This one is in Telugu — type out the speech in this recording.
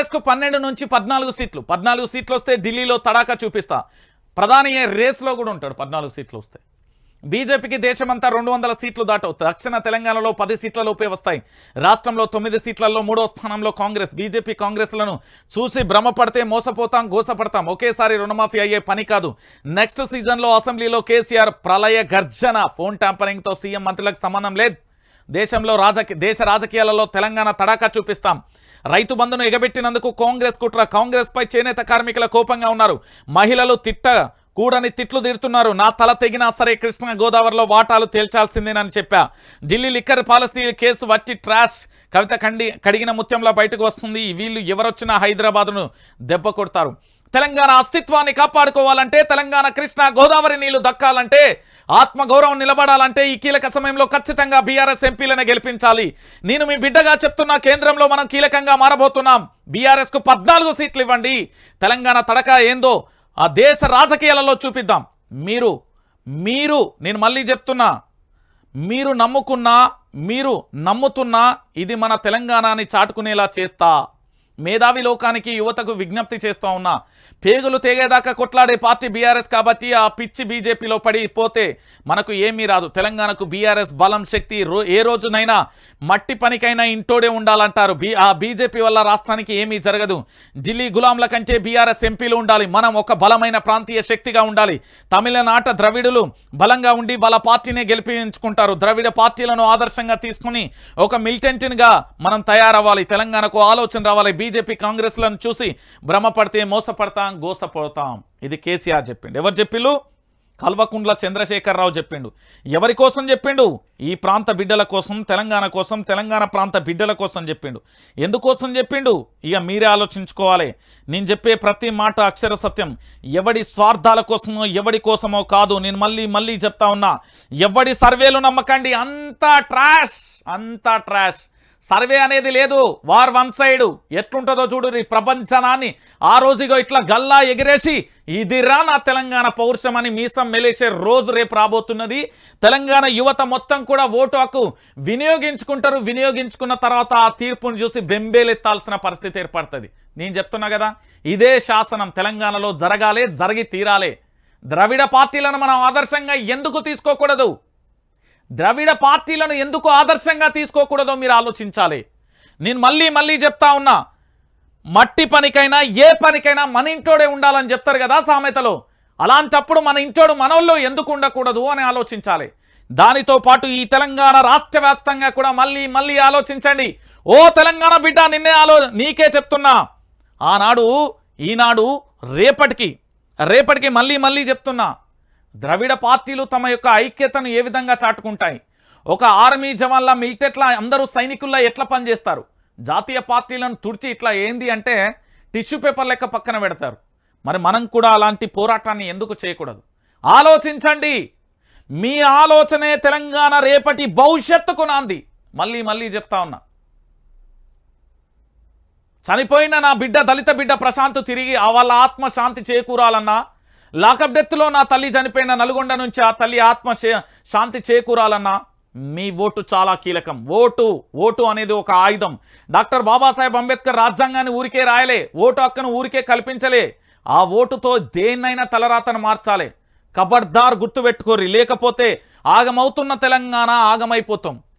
టీఆర్ఎస్కు పన్నెండు నుంచి పద్నాలుగు సీట్లు. పద్నాలుగు సీట్లు వస్తే ఢిల్లీలో తడాకా చూపిస్తా. ప్రధాని రేస్లో కూడా ఉంటాడు పద్నాలుగు సీట్లు వస్తే. బీజేపీకి దేశమంతా రెండు వందల సీట్లు దాటవు దక్షిణ తెలంగాణలో పది సీట్ల లోపే వస్తాయి. రాష్ట్రంలో తొమ్మిది సీట్లలో మూడో స్థానంలో కాంగ్రెస్. బీజేపీ కాంగ్రెస్లను చూసి భ్రమపడితే మోసపోతాం గోసపడతాం. ఒకేసారి రుణమాఫీ అయ్యే పని కాదు. నెక్స్ట్ సీజన్లో అసెంబ్లీలో కేసీఆర్ ప్రళయ గర్జన. ఫోన్ ట్యాంపరింగ్తో సీఎం మంత్రులకు సంబంధం లేదు. దేశంలో రాజకీయ దేశ రాజకీయాలలో తెలంగాణ తడాకా చూపిస్తాం. రైతు బంధును ఎగబెట్టినందుకు కాంగ్రెస్ కుట్ర కాంగ్రెస్పై చేనేత కార్మికుల కోపంగా ఉన్నారు. మహిళలు తిట్ట కూడని తిట్లు తిడుతున్నారు. నా తల తెగినా సరే కృష్ణ గోదావరిలో వాటాలు తేల్చాల్సిందేనని చెప్పా. ఢిల్లీ లిక్కర్ పాలసీ కేసు వచ్చి ట్రాష్. కవిత కండి కడిగిన ముత్యంలో బయటకు వస్తుంది. వీళ్ళు ఎవరొచ్చినా హైదరాబాద్ను దెబ్బ కొడతారు. తెలంగాణ అస్తిత్వాన్ని కాపాడుకోవాలంటే తెలంగాణ కృష్ణా గోదావరి నీళ్ళు దక్కాలంటే ఆత్మగౌరవం నిలబడాలంటే ఈ కీలక సమయంలో ఖచ్చితంగా బీఆర్ఎస్ ఎంపీలను గెలిపించాలి. నేను మీ బిడ్డగా చెప్తున్న కేంద్రంలో మనం కీలకంగా మారబోతున్నాం. బీఆర్ఎస్కు పద్నాలుగు సీట్లు ఇవ్వండి. తెలంగాణ తడక ఏందో ఆ దేశ రాజకీయాలలో చూపిద్దాం. మీరు మీరు నేను మళ్ళీ చెప్తున్నా మీరు నమ్ముకున్నా మీరు నమ్ముతున్నా ఇది మన తెలంగాణని చాటుకునేలా చేస్తా. మేధావి లోకానికి యువతకు విజ్ఞప్తి చేస్తూ ఉన్నా. పేగులు తేగేదాకా కొట్లాడే పార్టీ బీఆర్ఎస్ కాబట్టి ఆ పిచ్చి బీజేపీలో పడిపోతే మనకు ఏమీ రాదు. తెలంగాణకు బీఆర్ఎస్ బలం శక్తి రో ఏ రోజునైనా మట్టి పనికైనా ఇంటోడే ఉండాలంటారు. బీ ఆ బీజేపీ వల్ల రాష్ట్రానికి ఏమీ జరగదు. ఢిల్లీ గులాంల కంటే బీఆర్ఎస్ ఎంపీలు ఉండాలి. మనం ఒక బలమైన ప్రాంతీయ శక్తిగా ఉండాలి. తమిళనాట ద్రవిడులు బలంగా ఉండి వాళ్ళ పార్టీనే గెలిపించుకుంటారు. ద్రవిడ పార్టీలను ఆదర్శంగా తీసుకుని ఒక మిలిటెంట్గా మనం తయారవ్వాలి. తెలంగాణకు ఆలోచన రావాలి. బీజేపీ కాంగ్రెస్లను చూసి భ్రమపడితే మోసపడతాం గోసపడతాం ఇది కేసీఆర్ చెప్పిండు. ఎవరు చెప్పిళ్ళు? కల్వకుండ్ల చంద్రశేఖరరావు చెప్పిండు. ఎవరి కోసం చెప్పిండు? ఈ ప్రాంత బిడ్డల కోసం తెలంగాణ కోసం తెలంగాణ ప్రాంత బిడ్డల కోసం చెప్పిండు. ఎందుకోసం చెప్పిండు? ఇక మీరే ఆలోచించుకోవాలి. నేను చెప్పే ప్రతి మాట అక్షర సత్యం. ఎవడి స్వార్థాల కోసమో ఎవడి కోసమో కాదు. నేను మళ్ళీ మళ్ళీ చెప్తా ఉన్నా ఎవడి సర్వేలు నమ్మకండి? అంతా ట్రాష్! అంతా ట్రాష్! సర్వే అనేది లేదు. War one side. ఎట్లుంటుందో చూడు ఈ ప్రపంచనాన్ని. ఆ రోజుగా ఇట్లా గల్లా ఎగిరేసి ఇదిరా నా తెలంగాణ పౌరుషం అని మీసం మెలేసే రోజు రేపు రాబోతున్నది. తెలంగాణ యువత మొత్తం కూడా ఓటు హక్కు వినియోగించుకుంటారు. వినియోగించుకున్న తర్వాత ఆ తీర్పును చూసి బెంబేలెత్తాల్సిన పరిస్థితి ఏర్పడుతుంది. నేను చెప్తున్నా కదా ఇదే శాసనం తెలంగాణలో జరగాలే జరిగి తీరాలే. ద్రవిడ పార్టీలను మనం ఆదర్శంగా ఎందుకు తీసుకోకూడదు? ద్రవిడ పార్టీలను ఎందుకు ఆదర్శంగా తీసుకోకూడదో మీరు ఆలోచించాలి. నేను మళ్ళీ మళ్ళీ చెప్తా ఉన్నా మట్టి పనికైనా ఏ పనికైనా మన ఇంటోడే ఉండాలని చెప్తారు కదా సామెతలో. అలాంటప్పుడు మన ఇంటోడు మనోళ్ళు ఎందుకు ఉండకూడదు అని ఆలోచించాలి. దానితో పాటు ఈ తెలంగాణ రాష్ట్ర కూడా మళ్ళీ మళ్ళీ ఆలోచించండి. ఓ తెలంగాణ బిడ్డ నిన్నే ఆలో నీకే చెప్తున్నా. ఆనాడు ఈనాడు రేపటికి రేపటికి మళ్ళీ మళ్ళీ చెప్తున్నా. ద్రవిడ పార్టీలు తమ యొక్క ఐక్యతను ఏ విధంగా చాటుకుంటాయి? ఒక ఆర్మీ జవాన్ల మిలిటెట్లా అందరూ సైనికుల్లా ఎట్లా పనిచేస్తారు? జాతీయ పార్టీలను తుడిచి ఇట్లా ఏంది అంటే టిష్యూ పేపర్ లెక్క పక్కన పెడతారు. మరి మనం కూడా అలాంటి పోరాటాన్ని ఎందుకు చేయకూడదు? ఆలోచించండి! మీ ఆలోచనే తెలంగాణ రేపటి భవిష్యత్తుకు నాంది. మళ్ళీ మళ్ళీ చెప్తా ఉన్నా. చనిపోయిన నా బిడ్డ దళిత బిడ్డ ప్రశాంత్ తిరిగి ఆ వాళ్ళ ఆత్మ శాంతి చేకూరాలన్నా లాకప్ డెత్లో నా తల్లి చనిపోయిన నల్గొండ నుంచి ఆ తల్లి ఆత్మ శాంతి చేకూరాలన్నా మీ ఓటు చాలా కీలకం. ఓటు ఓటు అనేది ఒక ఆయుధం. డాక్టర్ బాబాసాహెబ్ అంబేద్కర్ రాజ్యాంగాన్ని ఊరికే రాయలే ఓటు హక్కును ఊరికే కల్పించలే. ఆ ఓటుతో దేన్నైనా తలరాతను మార్చాలి. కబర్దార్ గుర్తుపెట్టుకోరి లేకపోతే ఆగమవుతున్న తెలంగాణ ఆగమైపోతాం.